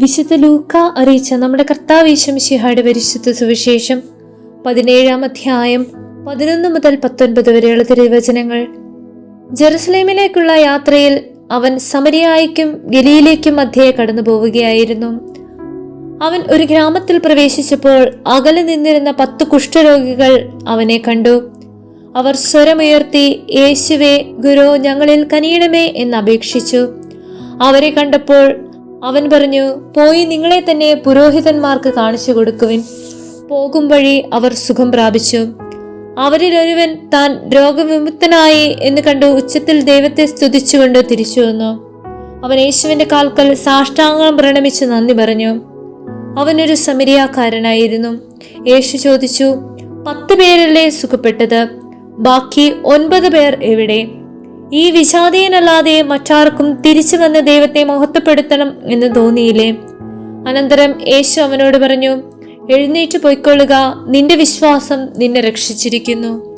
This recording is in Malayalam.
വിശുദ്ധ ലൂക്ക അറിയിച്ച നമ്മുടെ കർത്താവ് ഈശംശിഹായുടെ പരിശുദ്ധ സുവിശേഷം പതിനേഴാം അധ്യായം പതിനൊന്ന് മുതൽ പത്തൊൻപത് വരെയുള്ള തിരുവചനങ്ങൾ. ജെറുസലേമിലേക്കുള്ള യാത്രയിൽ അവൻ സമരിയായിക്കും ഗലിയിലേക്കും മധ്യേ കടന്നു പോവുകയായിരുന്നു അവൻ ഒരു ഗ്രാമത്തിൽ പ്രവേശിച്ചപ്പോൾ അകലെ നിന്നിരുന്ന പത്ത് കുഷ്ഠരോഗികൾ അവനെ കണ്ടു. അവർ സ്വരമുയർത്തി യേശുവേ ഗുരു ഞങ്ങളിൽ കനിയണമേ എന്ന് അപേക്ഷിച്ചു. അവരെ കണ്ടപ്പോൾ അവൻ പറഞ്ഞു പോയി നിങ്ങളെ തന്നെ പുരോഹിതന്മാർക്ക് കാണിച്ചു കൊടുക്കുവിൻ. പോകും വഴി അവർ സുഖം പ്രാപിച്ചു. അവരിൽ ഒരുവൻ താൻ രോഗവിമുക്തനായി എന്ന് കണ്ടു ഉച്ചത്തിൽ ദൈവത്തെ സ്തുതിച്ചുകൊണ്ട് തിരിച്ചു വന്നു. അവൻ യേശുവിന്റെ കാൽക്കൽ സാഷ്ടാംഗം പ്രണമിച്ച് നന്ദി പറഞ്ഞു. അവനൊരു സമരിയാക്കാരനായിരുന്നു. യേശു ചോദിച്ചു പത്ത് പേരല്ലേ സുഖപ്പെട്ടത്? ബാക്കി ഒൻപത് പേർ എവിടെ? ഈ വിഷാദീയനല്ലാതെ മറ്റാർക്കും തിരിച്ചു വന്ന് ദൈവത്തെ മഹത്വപ്പെടുത്തണം എന്ന് തോന്നിയില്ലേ? അനന്തരം യേശു അവനോട് പറഞ്ഞു എഴുന്നേറ്റ് പൊയ്ക്കൊള്ളുക നിന്റെ വിശ്വാസം നിന്നെ രക്ഷിച്ചിരിക്കുന്നു.